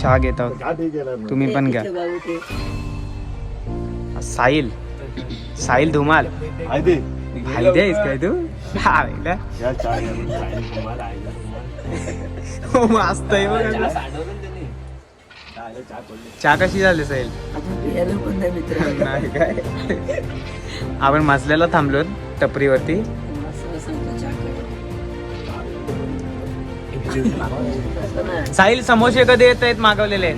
चहा घेत आहोत. तुम्ही पण घ्या. साहिल. साहिल धुमाल. फायदे आहेस काय तू? हा. हो मस्त आहे बघ. चहा कशी झाली साहिल? अजून पियालो पण नाही मित्र. नाही काय? आपण मजल्याला थांबलो टपरीवरती. साहिल समोसे कधी येत आहेत मागवलेले?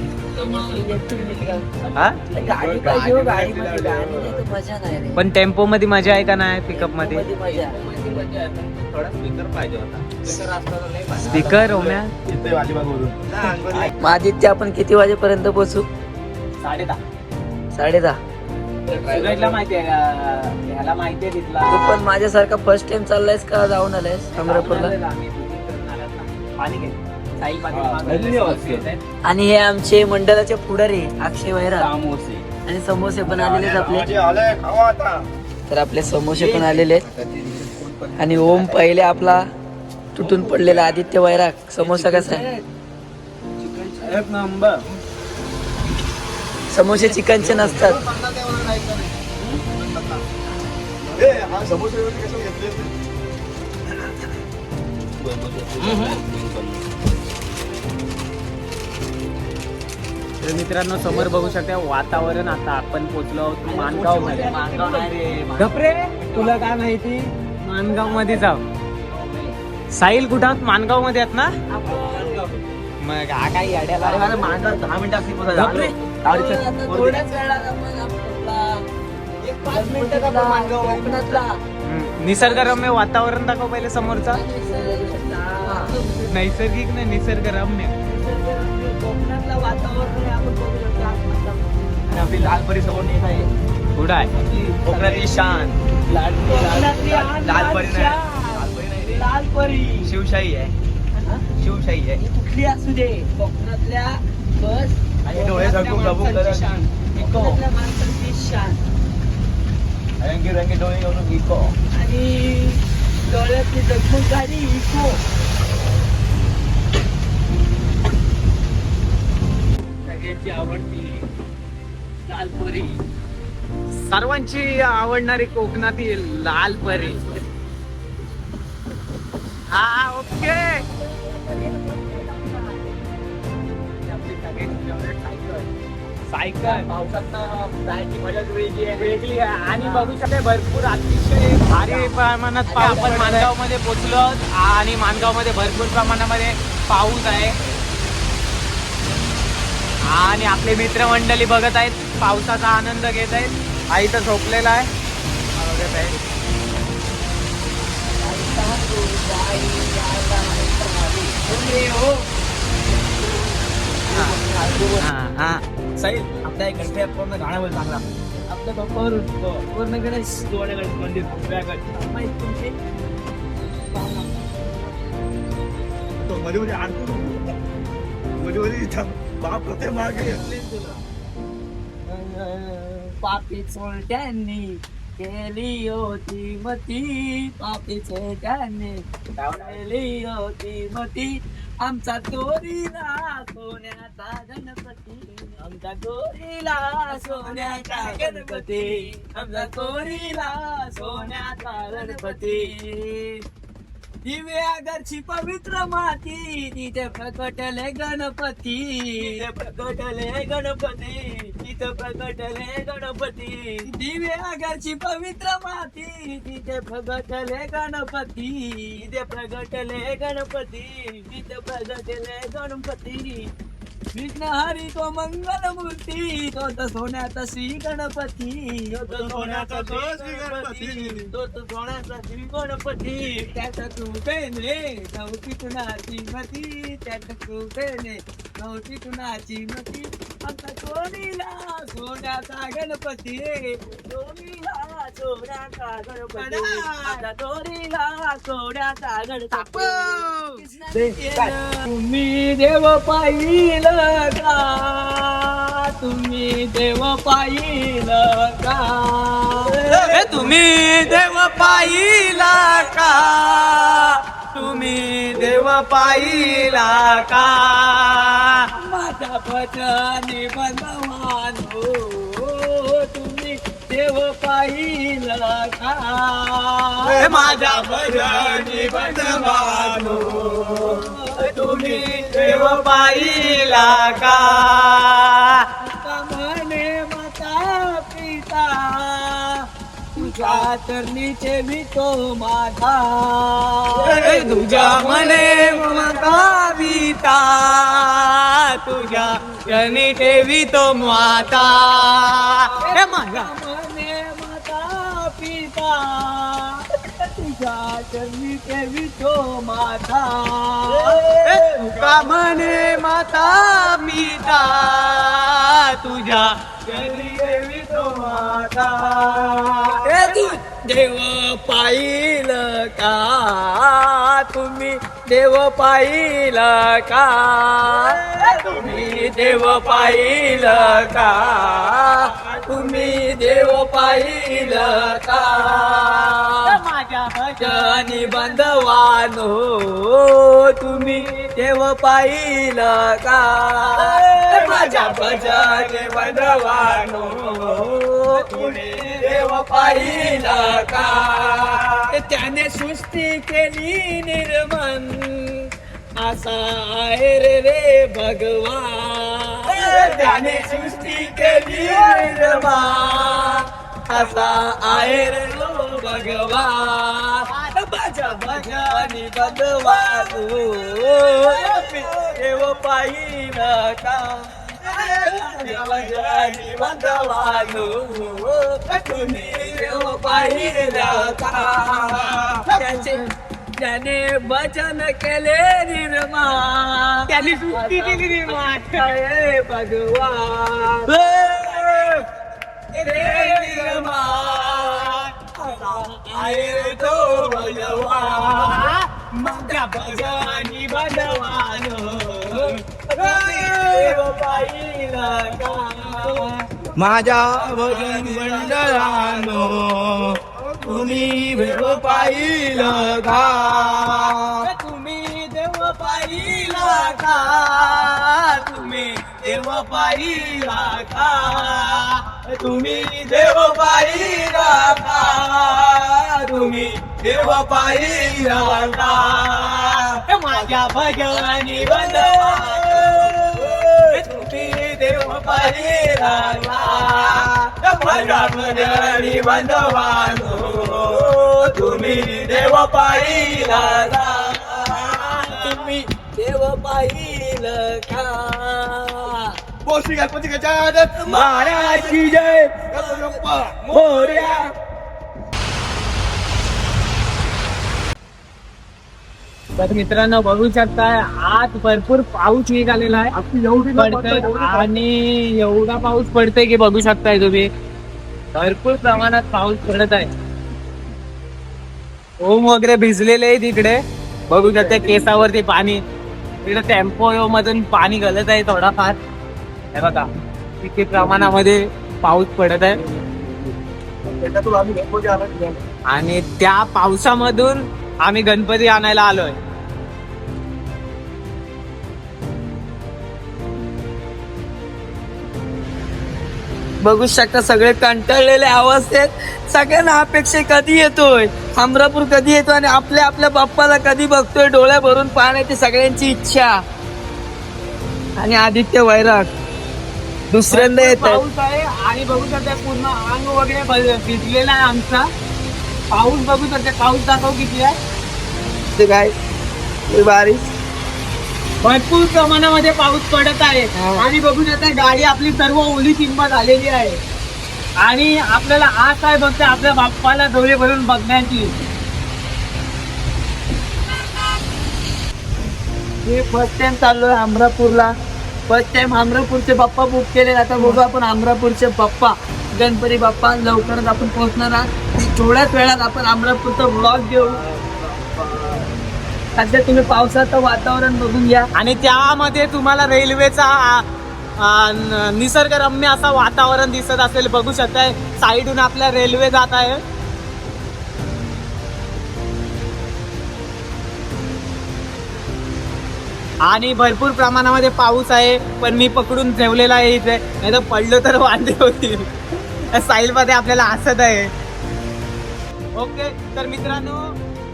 आहेत पण टेम्पो मध्ये मजा आहे का नाही पिकअपमध्ये? स्पीकर आदित्य आपण किती वाजेपर्यंत पोहोचू? साडे साडे दहा दहा माहिती आहे ह्याला माहिती आहे तिथला. तू पण माझ्यासारखा फर्स्ट टाइम चाललायस का जाऊन आलायस? अमरापूरला आणि हे आमचे मंडळाचे पुढारी अक्षय वैरा. आणि समोसे पण आलेले आहेत आपले. माझे आले, खावा आता. तर आपले समोसे पण आलेले आहेत. आणि ओम पहिले आपला तुटून पडलेला आदित्य वैराग समोसा कसा आहे? समोसे चिकनचे नसतात. ए, हा समोसे तर मित्रांनो समोर बघू शकता वातावरण आता आपण पोचलो आहोत मानगावमध्ये गपरे तुला काय माहिती? मानगावमध्ये जाऊ. साहिल कुठं आहात? मानगावमध्ये आहेत ना? मग हा काय दहा मिनिटं असली पोहोचा. गपरे. हम्म. निसर्गरम्य वातावरण दाखव पहिले समोरचा. नैसर्गिक नाही निसर्गरम्य. आणि आपली लाल परी समोर येत आहे. कुठं आहे. कोकणातली शान. लाल लाल परी नाही. लाल परी नाही रे. लाल परी. शिवशाही आहे. शिवशाही आहे. कुठली असू दे. कोकणातल्या बस आणि डोळे झाकून झाकून कोकणातल्या करत. शान. इको. कोकणातल्या माणसांची शान. रंगी रंगी डोळे घेऊन इको. आणि डोळ्यातली जगमग गाडी इको. आवडती लालपरी. सर्वांची आवडणारी कोकणातील लाल परी हा ओके. सायकल. जायची वेगळी वेगळी आहे. आणि बघू शकते भरपूर अतिशय भारी प्रमाणात आपण मानगावमध्ये पोहोचलो आहोत आणि मानगावमध्ये भरपूर प्रमाणामध्ये पाऊस आहे. आणि आपले मित्रमंडळी बघत आहेत पावसाचा आनंद घेत आहेत. आई तर झोपलेला आहे. हा बघत आहे हा. हा साहिल आपल्या एक घंटे पूर्ण गाण्यावर चांगला आपल्या बाप्पावर पूर्ण गणेश डोळ्याकडे मंदिर तुमचे तो मध्ये मध्ये आणतो मध्ये बाप होते मागे. पापी चोरट्यांनी केली होती मती पापी चोरट्यांनी केली होती मती. आमचा चोरीला सोन्याचा गणपती आमचा चोरीला सोन्याचा गणपती आमचा चोरीला सोन्याचा गणपती. दिव्या घरची पवित्र माती तिथे प्रकटले गणपती. तिथे प्रकटले गणपती तिथे प्रकटले गणपती. दिव्या घरची पवित्र माती तिथे प्रगटले गणपती. तिथे प्रगटले गणपती तिथे प्रगटले गणपती. विघ्नहारी तो मंगल मूर्ती तो तर सोन्याचा श्री गणपती तो तर सोन्याचा तो श्री गणपती तो तर सोन्याचा श्री गणपती त्याचा कृपेने नव्हती कुणाची मती. त्याच्या कृपेने नव्हती कुणाची मती. आमचा चोरीला सोन्याचा गणपती. चोरीला सोन्याचा गणपती. आमचा चोरीला सोन्याचा गणपती. तुम्ही देव पाहिल का? तुम्ही देव पाहिल का? तुम्ही देव पाहिला का? तुम्ही देव पाहिला का? माझा भजनी बंधवानो पाहिला का? माझ्या भजनी बंधवानो तुम्ही देव पाहिला का? म्हणे माता पिता तुझ्या चरणीचे मी तो माझा. तुझ्या मने ममता पिता तुझ्या जनी ठेवी तो माता माझा माता तुझ्या चरणीचे मी तो माझा तुका म्हणे माता पिता तुझ्या माता. देव पाहिल का तुम्ही? देव पाहिल का? तुम्ही देव पाहिल का? तुम्ही देव पाहिल का? माझ्या भजनी बंधवानो तुम्ही देव पाहिल का? माझ्या भजनी बंधवानो तुम्ही देव पाहिल का? त्याने सृष्टी केली निर्मन असा आहे रे रे भगवान. त्याने सृष्टी केली निर्माण असा आहे रे रो भगवान. माझ्या भजनी भगवान देव पाहिल का? माझ्या भजनी भगवान तुम्ही देव पाहिल का त्याचे त्याने भजन केले निर्मा त्यांनी सृष्टी केली निर्माण. हे भगवान रे निर्मा आहे तो भगवान माझ्या भजनी बंधवान देव पाहिला का माझ्या भजन मंडळानो तुम्ही देव पाहिलं का? तुम्ही देव पाहिला का? तुम्ही देव पायी राखा. तुम्ही देव पायी राखा. तुम्ही देव पायी राखा माझ्या भजनी तुम्ही देव पायी राखा माझ्या भगवानी बंधवानो तुम्ही देव पायी राखा. तुम्ही देव पाहिल का बोशी गणपती गजानन महाराज की जय. मोरया. तर मित्रांनो बघू शकताय आज भरपूर पाऊस निघालेला आहे. पडतोय आणि एवढा पाऊस पडतोय की बघू शकताय तुम्ही. भरपूर प्रमाणात पाऊस पडत आहे. ओम वगैरे भिजलेले आहे तिकडे. बघू शकता केसावरती पाणी. तिकडे टेम्पो मधून पाणी गलत आहे थोडाफार. हे बघा किती प्रमाणामध्ये पाऊस पडत आहे. त्याच्यातून आम्ही गणपती आणायला आणि त्या पावसामधून आम्ही गणपती आणायला आलोय. बघू शकता सगळे कंटाळलेले अवस्थेत सगळ्यांना अपेक्षा कधी येतोय? हमरापूर कधी येतो आणि आपल्या आपल्या बाप्पाला कधी बघतोय डोळ्या भरून पाहण्याची सगळ्यांची इच्छा? आणि आदित्य वैराग. दुसऱ्यांदा येत पाऊस आहे आणि बघू शकता पूर्ण अंग वगैरे भिजलेला आहे आमचा. पाऊस बघू शकता पाऊस दाखव किती आहे. ते काय? बारीक. भरपूर प्रमाणामध्ये पाऊस पडत आहे. हा. आणि बघू शकता गाडी आपली सर्व ओली चिंबा झालेली आहे. आणि आपल्याला आस आहे फक्त आपल्या बाप्पाला डोळे भरून बघण्याची. मी फर्स्ट टाइम चाललोय अमरापूरला. फर्स्ट टाइम आमरापूरचे बाप्पा बुक केले आता बघू आपण आमरापूरचे बाप्पा गणपती बाप्पा लवकरच आपण पोहोचणार आहात. थोड्याच वेळात आपण आमरापूरचा ब्लॉग घेऊ. सध्या तुम्ही पावसाचं वातावरण बघून घ्या. आणि त्यामध्ये तुम्हाला रेल्वेचा निसर्गरम्य असा वातावरण दिसत असेल. बघू शकताय साईडून आपल्या रेल्वे जात आहे. आणि भरपूर प्रमाणामध्ये पाऊस आहे पण मी पकडून ठेवलेला आहे इथे. नाही तर पडलो तर वांदे होतील. साईलमध्ये आपल्याला हसत आहे. ओके तर मित्रांनो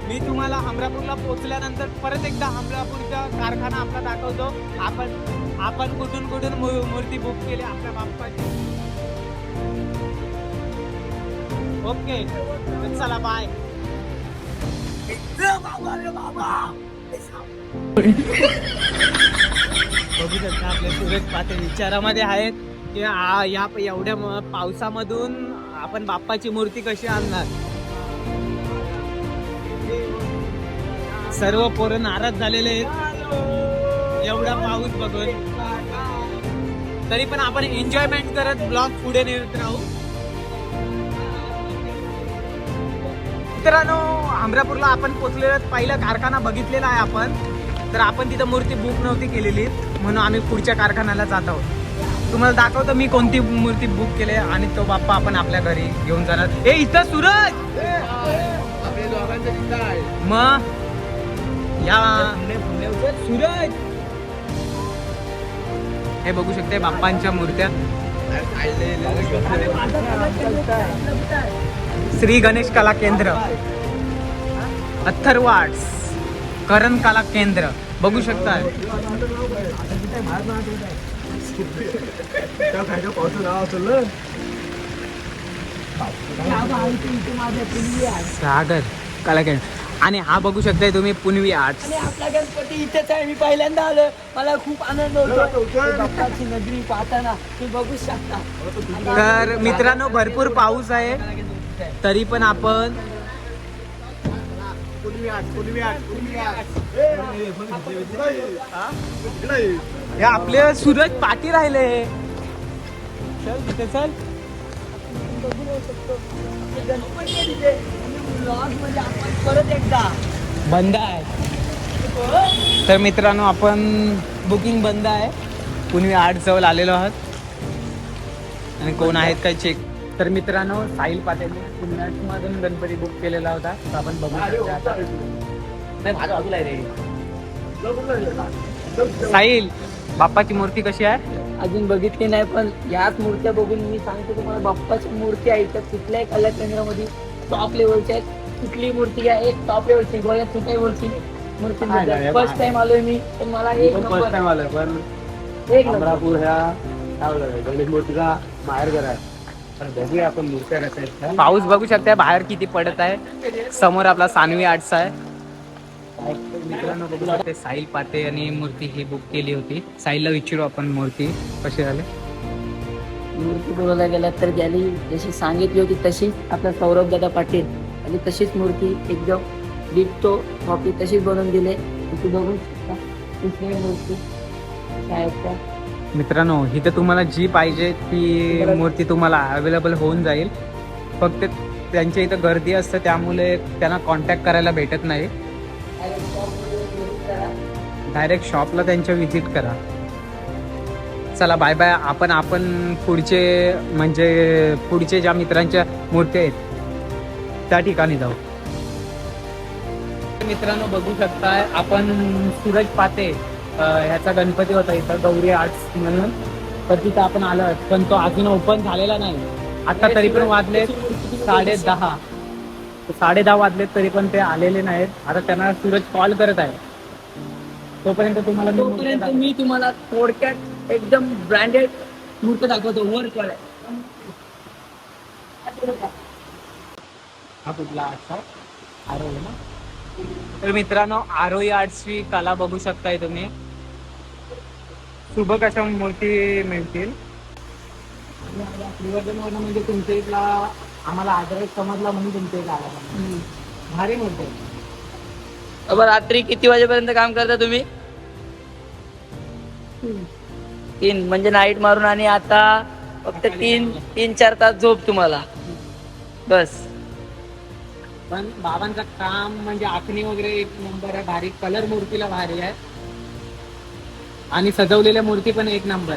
मी तुम्हाला हमरापूरला पोहोचल्यानंतर परत एकदा हमरापूरचा कारखाना आपला दाखवतो. आपण आपण कुठून कुठून मू- मूर्ती बुक केली आपल्या बाप्पाची. ओके चला बाय बाबा बघू शकता आपले सूरज पाटील विचारामध्ये आहेत की या एवढ्या पावसामधून आपण बाप्पाची मूर्ती कशी आणणार? सर्व पोरं नाराज झालेले आहेत. एवढा पाऊस बघून. तरी पण आपण एन्जॉयमेंट करत ब्लॉग पुढे नेत राहू. मित्रांनो हमरापूरला आपण पोचलेलो आहोत. पहिला कारखाना बघितलेला आहे आपण. तर आपण तिथं मूर्ती बुक नव्हती केलेली म्हणून आम्ही पुढच्या कारखान्याला जात आहोत. तुम्हाला दाखवतो मी कोणती मूर्ती बुक केली आहे आणि तो बाप्पा आपण आपल्या घरी घेऊन जाणार. हे इथं सूरज! मग? या. सूरज! हे बघू शकते बाप्पांच्या मूर्त्या. श्री गणेश कला केंद्र. अथर्व आर्ट्स करण कला केंद्र. बघू शकता. सागर कला केंद्र. आणि हा बघू शकताय तुम्ही पुनवी आर्ट्स. आणि आपला गणपती इथेच आहे. मी पहिल्यांदा आलो मला खूप आनंद होतो. बाप्पाची नगरी पाहताना तुम्ही बघू शकता. तर मित्रांनो भरपूर पाऊस आहे. तरी पण आपण हे आपले सूरज पाठी राहिले. चल तिथे चल. परत एकदा बंद आहे. तर मित्रांनो आपण बुकिंग बंद आहे. पुनवी आठ जवळ आलेलो आहात. आणि कोण आहेत काय चेक तर मित्रांनो साहिल पाटेलने पुण्यामधून गणपती बुक केलेला होता. तर आपण बघू शकतो आता. साहिल बाप्पाची मूर्ती कशी आहे? अजून बघितली नाही पण याच मूर्त्या बघून मी सांगतो तुम्हाला बाप्पाची मूर्ती आहे तर कुठल्याही कला केंद्रामध्ये टॉप लेवलच्या आहेत कुठली मूर्ती घ्या एक टॉप लेवलची गोळ्यात कुठल्याही मूर्ती मूर्ती आहे फर्स्ट टाइम आलोय मी पण मला एक फर्स्ट नंबर टाइम आलं पण एक नंबर अमरापूर ह्या काय बोलतात गणेश मूर्तीचा माहेर घर आहे. बघूया आपण मूर्त्या आहेत. पाऊस बघू शकता बाहेर किती पडत आहे. समोर आपला सानवी आर्ट्स आहे. मित्रांनो बघू शकते साहिल पाटे आणि मूर्ती ही बुक केली होती. साहिलला विचारू आपण मूर्ती कशी झाली. मूर्ती बोलायला गेला तर ज्याने जशी सांगितली होती तशीच आपला सौरभ दादा पाटील आणि तशीच मूर्ती एकदम डिक्टो कॉपी तशीच बनवून दिले. तू बघू शकता कुठली मूर्ती काय. मित्रांनो इथं तुम्हाला जी पाहिजे ती मूर्ती तुम्हाला अवेलेबल होऊन जाईल. फक्त त्यांच्या इथं गर्दी असते त्यामुळे त्यांना कॉन्टॅक्ट करायला भेटत नाही. डायरेक्ट शॉपला त्यांच्या व्हिजिट करा. चला बाय बाय आपण आपण पुढचे म्हणजे पुढचे ज्या मित्रांच्या मूर्ती आहेत त्या ठिकाणी जाऊ. मित्रांनो बघू शकताय आपण सूरज पाते ह्याचा गणपती होता इथं गौरी आर्ट्स म्हणून. तर तिथं आपण आलो. पण तो अजून ओपन झालेला नाही. आता तरी पण वाजले साडे दहा. साडे दहा वाजलेत तरी पण ते आलेले नाहीत. आता त्यांना सूरज कॉल करत आहे. तोपर्यंत तुम्हाला तोपर्यंत. मी तुम्हाला थोडक्यात एकदम ब्रँडेड मूर्त दाखवतो. वर कळ. हा कुठला आर्ट्स आहे? आरोही ना? तर मित्रांनो आरोही आर्ट्सची कला बघू शकताय तुम्ही. शुभ कशा मूर्ती मिळतील श्रीवर्धनवरनं म्हणजे तुमच्या इथला आम्हाला आदरच समजला म्हणून तुमच्या इथला आला. भारी मूर्ती आहे. रात्री किती वाजेपर्यंत काम करता तुम्ही? तीन. म्हणजे नाईट मारून आणि आता फक्त तीन तीन चार तास झोप तुम्हाला. बस. पण बाबांचं काम म्हणजे आखणी वगैरे एक नंबर आहे. भारी. कलर मूर्तीला भारी आहे. आणि सजवलेल्या मूर्ती पण एक नंबर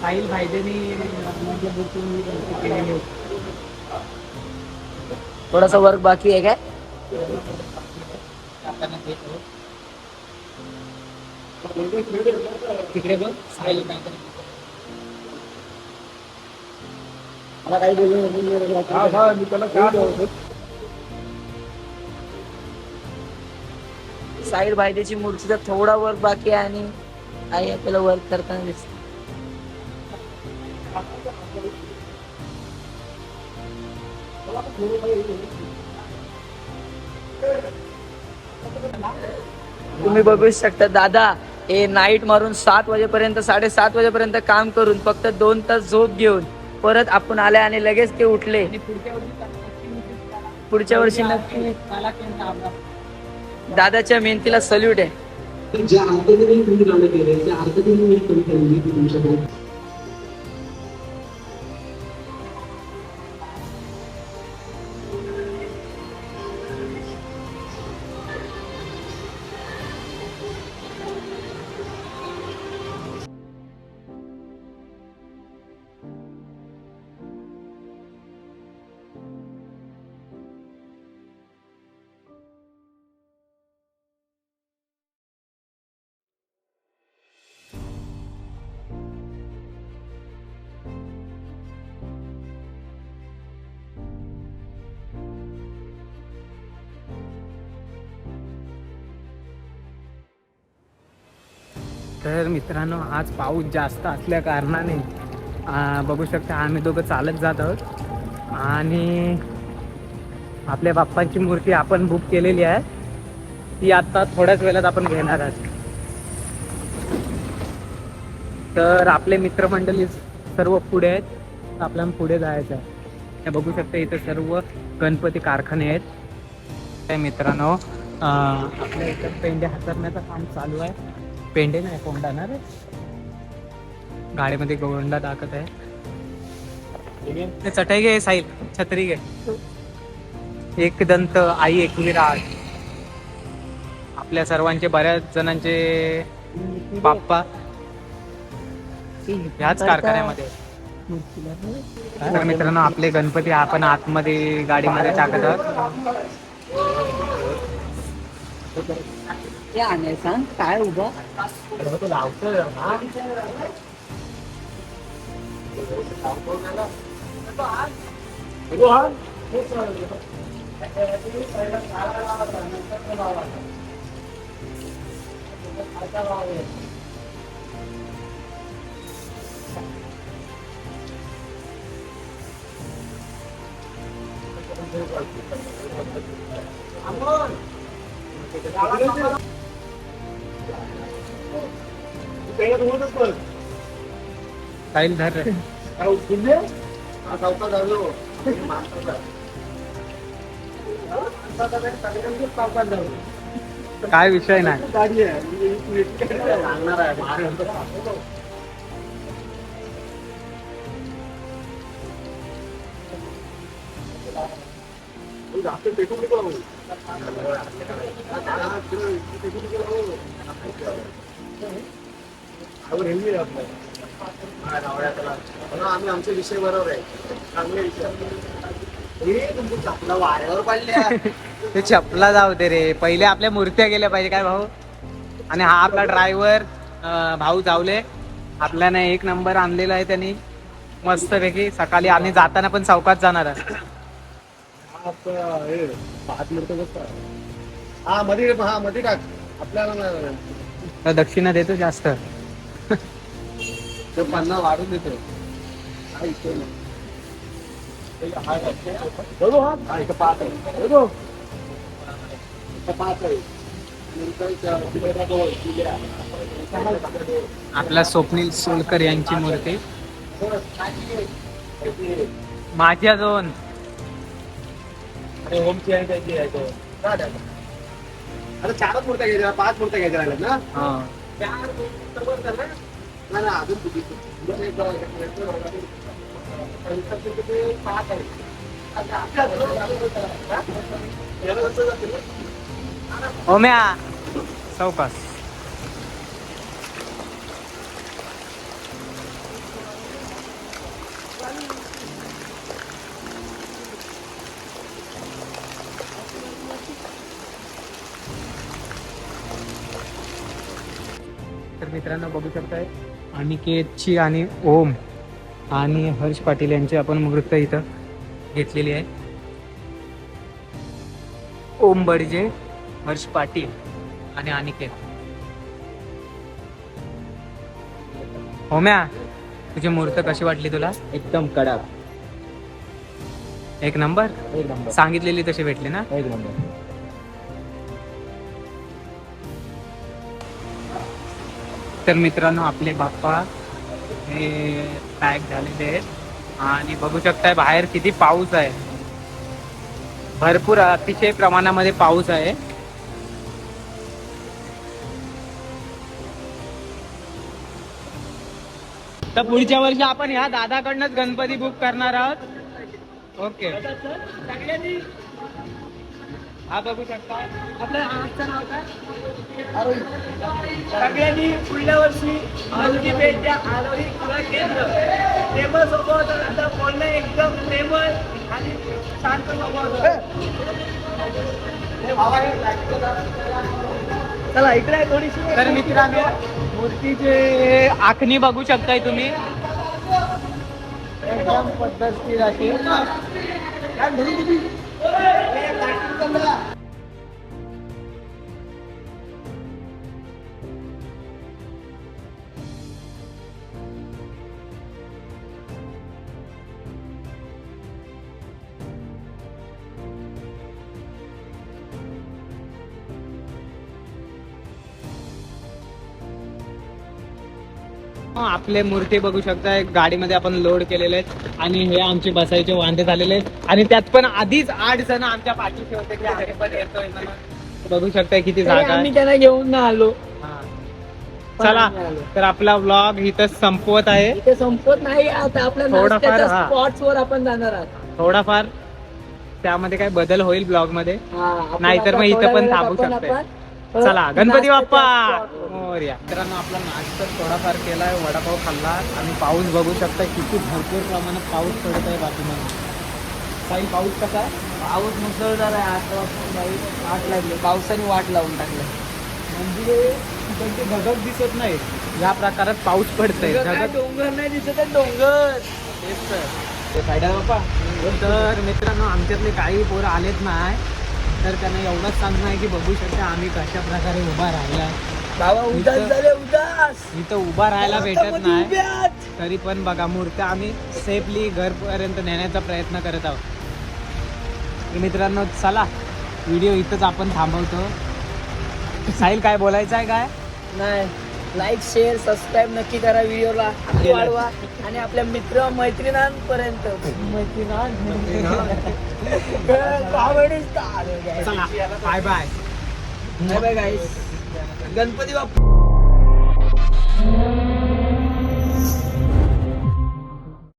साहिल भाईजेनी केलेली थोडासा वर्क बाकी आहे काय? आपल्याला देतो. तिकडे बघ साहिल काहीतरी मला काही बोलू मी त्याला साईड भाईदेची मूर्तीचा थोडा वर्क बाकी आहे आणि आई आपल्याला वर्क करताना दिसत. तुम्ही बघू शकता दादा हे नाईट मारून सात वाजेपर्यंत साडेसात वाजेपर्यंत काम करून फक्त दोन तास झोप घेऊन परत आपण आले आणि लगेच ते उठले. पुढच्या वर्षी नक्की आवडा. दादाच्या मेहनतीला सल्यूट आहे. तर मित्रांनो आज पाऊस जास्त असल्या कारणाने बघू शकता आम्ही दोघं चालत जात आहोत. आणि आपल्या बाप्पांची मूर्ती आपण बुक केलेली आहे. ती आता थोड्याच वेळात आपण घेणार आहोत. तर आपले मित्रमंडळी सर्व पुढे आहेत. आपल्याला पुढे जायचं आहे. हे बघू शकता इथे सर्व गणपती कारखाने आहेत. मित्रांनो आपल्या इथं पेंड्या हातरण्याचं काम चालू आहे. पेंडे नाही कोंडा ना रे गाडीमध्ये गोंडा टाकत आहे. चटई घे साईल छत्री घे. एक दंत आई एकवी राज आपल्या सर्वांचे बऱ्याच जणांचे बाप्पा. ह्याच कारखान्यामध्ये. तर मित्रांनो आपले गणपती आपण आतमध्ये गाडीमध्ये टाकत आहोत. ते आणाय सांग काय उभं? उभा साईल धर रे. काय विषय नाही गाडी आहे सांगणार आहे जास्त पेटून म्हणून आम्ही आमचे विषय बरोबर आहे. चांगले विषय तुमची चपला वाऱ्यावर पडल्या. ते चपला जाऊ दे रे. पहिले आपल्या मूर्त्या गेल्या पाहिजे काय भाऊ? आणि हा आपला ड्रायव्हर भाऊ जावले. आपल्याने एक नंबर आणलेला आहे त्यांनी. मस्तपैकी सकाळी आम्ही जाताना पण चौकात जाणार आहे. हे मिळतो हा मध्ये हा मध्ये टाक. आपल्याला नाही तर दक्षिणा देतो जास्त. तो पन्ना वाढून देतो. हा इथे नाही. हे हा आहे. बघू हा. हा, इथं पाच आहे. बघू इथं पाच आहे. नंतर त्या तिकडे दोन, तिकडे आहे. आपला स्वप्नील सोलकर यांची मूर्ती. माझ्या दोन आणि होमची आहे त्याची आहे तो? आता चारच मूर्त्या घ्यायच्या पाच मूर्त्या घ्यायच्या राहिल्यात ना हा. चार मूर्त्या कर ना. नाही नाही, अजून किती? अजून एक करायचं. एक करायचं. पंचाहत्तर किती? पाच आहे. आता आपल्या घरात अजून एक करायचं. हा? याला कसं जातील ना? ओम्या चौकास तर मित्रांनो बघू शकताय. अनिकेतची आणि ओम आणि हर्ष पाटील यांची आपण मूर्त इथं घेतलेली आहे. ओम बडजे हर्ष पाटील आणि अनिकेत. होम्या तुझी मूर्त कशी वाटली तुला? एकदम कडक. एक नंबर? एक नंबर. सांगितलेली तशी भेटली ना? एक नंबर. तर मित्रांनो आपले बाप्पा हे पॅक झालेले आहेत. आणि बघू शकताय बाहेर किती पाऊस आहे. भरपूर अतिशय प्रमाणामध्ये पाऊस आहे. तर पुढच्या वर्षी आपण ह्या दादाकडनंच गणपती बुक करणार आहोत. ओके हा बघू शकता. आपलं आजचं नाव काय? सगळ्यांनी पुढल्या वर्षी हलकी भेट द्या आरोही क्रीडा केंद्र. प्रेमळ स्वभावाचं बोलणं एकदम प्रेमळ आणि शांत स्वभावाचं चला इकडे आहे थोडीशी. तर मित्रांनो मूर्तीचे आखणी बघू शकताय तुम्ही. एकदम पद्धतशीर अशी. हा, आपले मूर्ती बघू शकताय गाडीमध्ये आपण लोड केलेले आहेत. आणि हे आमचे बसायचे वांदे झालेले आहेत. आणि त्यात पण आधीच आठ जण आमच्या पाठीशी होते की आम्ही पण येतोय. बघू शकताय किती जागा. आम्ही त्यांना घेऊन ना आलो. चला तर आपला व्लॉग इथं संपवत आहे. इथे संपत नाही. आता आपल्या थोडंफार. स्पॉट्स वर आपण जाणार आहोत. थोडाफार. त्यामध्ये काय बदल होईल ब्लॉगमध्ये? नाहीतर मग इथं पण थांबू अ, चला गणपती बाप्पा. मोरया. मित्रांनो आपला नाश्ता थोडाफार केलाय वडापाव खाल्ला. आणि पाऊस बघू शकता किती भरपूर प्रमाणात पाऊस पडत आहे बाजूमध्ये काही पाऊस कसा आहे? पाऊस मुसळधार आहे आठ वाजता वाट लागली. पावसाने वाट लावून टाकलं. म्हणजे तिकडचे ढगच दिसत नाही या प्रकारात पाऊस पडतंय. डोंगर नाही दिसत आहे डोंगर. तेच तर. बाप्पा. तर मित्रांनो आमच्यातले काही पोरं आलेत नाही. तर त्यांना एवढंच सांगणं आहे की बघू शकता आम्ही कशा प्रकारे उभा राहिला. बाबा उदास इथं- झाले उदास. इथं उभा राहायला भेटत नाही. तरी पण बघा मूर्त्या आम्ही सेफली घरपर्यंत नेण्याचा प्रयत्न करत आहोत. तर मित्रांनो चला व्हिडिओ इथंच आपण थांबवतो. साहिल काय बोलायचं आहे काय? नाही. लाईक शेअर सबस्क्राईब नक्की करा व्हिडिओला. वाढवा. आणि आपल्या मित्र मैत्रिणांपर्यंत. चला. Bye bye bye Ganpati Bappa.